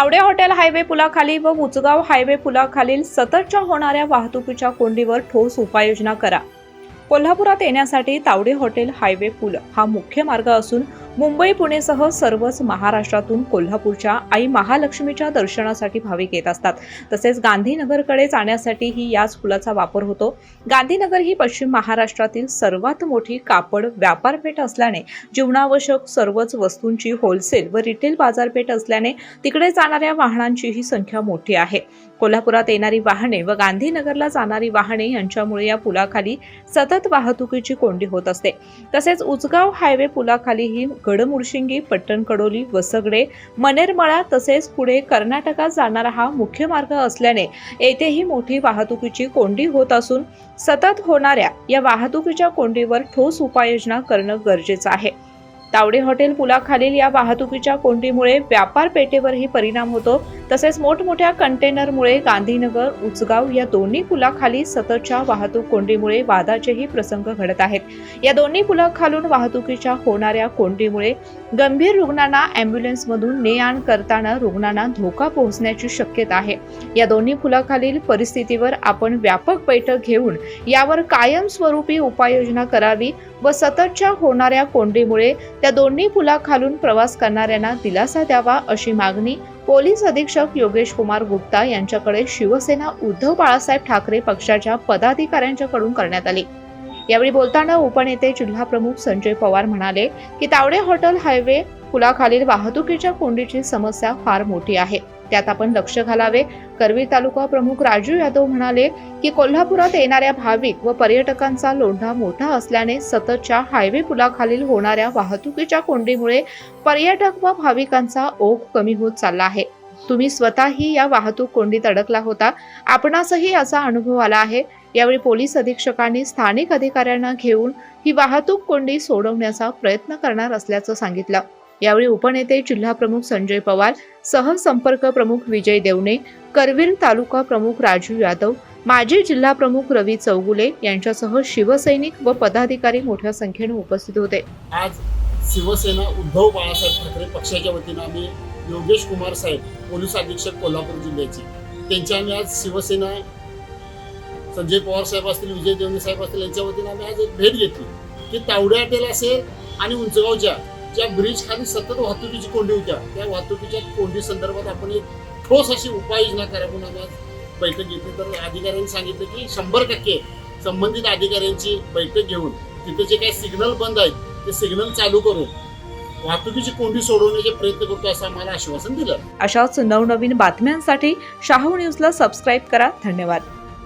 Tawde hotel highway पुलाखाली व Uchgaon highway पुलाखालील सततच्या होणाऱ्या वाहतुकीच्या कोंडीवर ठोस उपाययोजना करा. कोल्हापुरात येण्यासाठी तावडे हॉटेल हायवे पूल हा मुख्य मार्ग असून मुंबई पुणेसह सर्वच महाराष्ट्रातून कोल्हापूरच्या आई महालक्ष्मीच्या दर्शनासाठी भाविक येत असतात. तसेच गांधीनगरकडे जाण्यासाठीही याच पुलाचा वापर होतो. गांधीनगर ही पश्चिम महाराष्ट्रातील सर्वात मोठी कापड व्यापारपेठ असल्याने जीवनावश्यक सर्वच वस्तूंची होलसेल व रिटेल बाजारपेठ असल्याने तिकडे जाणाऱ्या वाहनांचीही संख्या मोठी आहे. कोल्हापुरात येणारी वाहने व गांधीनगरला जाणारी वाहने यांच्यामुळे या पुलाखाली सतत वाहतुकीची कोंडी होत असते. तसेच उचगाव हायवे पुलाखालीही गडमुडशिंगी पट्टण कडोली वसगडे मनेरमळा तसेच पुढे कर्नाटकात जाणारा हा मुख्य मार्ग असल्याने येथेही मोठी वाहतुकीची कोंडी होत असून सतत होणाऱ्या या वाहतुकीच्या कोंडीवर ठोस उपाययोजना करणं गरजेचं आहे. तावडे हॉटेल पुलाखालील या वाहतुकीच्या कोंडीमुळे व्यापार पेठेवरही परिणाम होतो. तसेच मोठमोठ्या कंटेनरमुळे गांधीनगर उचगाव या दोन्ही पुलाखाली सततच्या वाहतूक कोंडीमुळे वादाचेही प्रसंग घडत आहेत. या दोन्ही पुलाखालून वाहतुकीच्या होणाऱ्या कोंडीमुळे गंभीर रुग्णांना अँब्युलन्समधून ने आण करताना रुग्णांना धोका पोहोचण्याची शक्यता आहे. या दोन्ही पुलाखालील परिस्थितीवर आपण व्यापक बैठक घेऊन यावर कायमस्वरूपी उपाययोजना करावी व सततच्या होणाऱ्या कोंडीमुळे त्या दोन्ही पुलाखालून प्रवास करणाऱ्यांना दिलासा द्यावा अशी मागणी पोलीस अधीक्षक योगेश कुमार गुप्ता यांच्याकडे शिवसेना उद्धव बाळासाहेब ठाकरे पक्षाच्या पदाधिकाऱ्यांच्याकडून करण्यात आली. यावेळी बोलताना उपनेते जिल्हाप्रमुख संजय पवार म्हणाले की तावडे हॉटेल हायवे पुलाखालील वाहतुकीच्या कोंडीची समस्या फार मोठी आहे. त्यात आपण लक्ष घालावे. करवीर तालुका प्रमुख राजू यादव म्हणाले की कोल्हापुरात येणाऱ्या भाविक व पर्यटकांचा लोंढा मोठा असल्याने सततच्या हायवे पुलाखालील होणाऱ्या वाहतुकीच्या कोंडीमुळे पर्यटक व भाविकांचा ओघ कमी होत चालला आहे. तुम्ही स्वतःही या वाहतूक कोंडीत अडकला होता. आपणासही असा अनुभव आला आहे. यावेळी पोलीस अधीक्षकांनी स्थानिक अधिकाऱ्यांना घेऊन ही वाहतूक कोंडी सोडवण्याचा प्रयत्न करणार असल्याचं सांगितलं. यावेळी उपनेते जिल्हाप्रमुख संजय पवार सहसंपर्क प्रमुख विजय देवणे करवीर तालुका प्रमुख राजू यादव माजी जिल्हा प्रमुख रवी चौगुले यांच्यासह शिवसैनिक व पदाधिकारी मोठ्या संख्येने उपस्थित होते. आज शिवसेना उद्धव बाळासाहेब ठाकरे पक्षाच्या वतीनं आम्ही योगेश कुमार साहेब पोलीस अधीक्षक कोल्हापूर जिल्ह्याचे. त्यांच्या आम्ही आज शिवसेना संजय पवार साहेब असतील विजय देवणे साहेब असतील यांच्या वतीनं आम्ही आज एक भेट घेतली. की तावड्या हॉटेल असेल आणि उंचगावच्या ज्या ब्रिज खाली सतत वाहतुकीची कोंडी होत्या त्या वाहतुकीच्या कोंडी संदर्भात आपण एक ठोस अशी उपाययोजना करा म्हणून आज बैठक घेतली तर अधिकाऱ्यांनी सांगितलं की शंभर टक्के संबंधित अधिकाऱ्यांची बैठक घेऊन तिथे जे काही सिग्नल बंद आहेत ते सिग्नल चालू करून वाहतुकीची कोंडी सोडवण्याचे प्रयत्न करतो असं आम्हाला आश्वासन दिलं. अशाच नवनवीन बातम्यांसाठी शाहू न्यूजला सबस्क्राईब करा. धन्यवाद.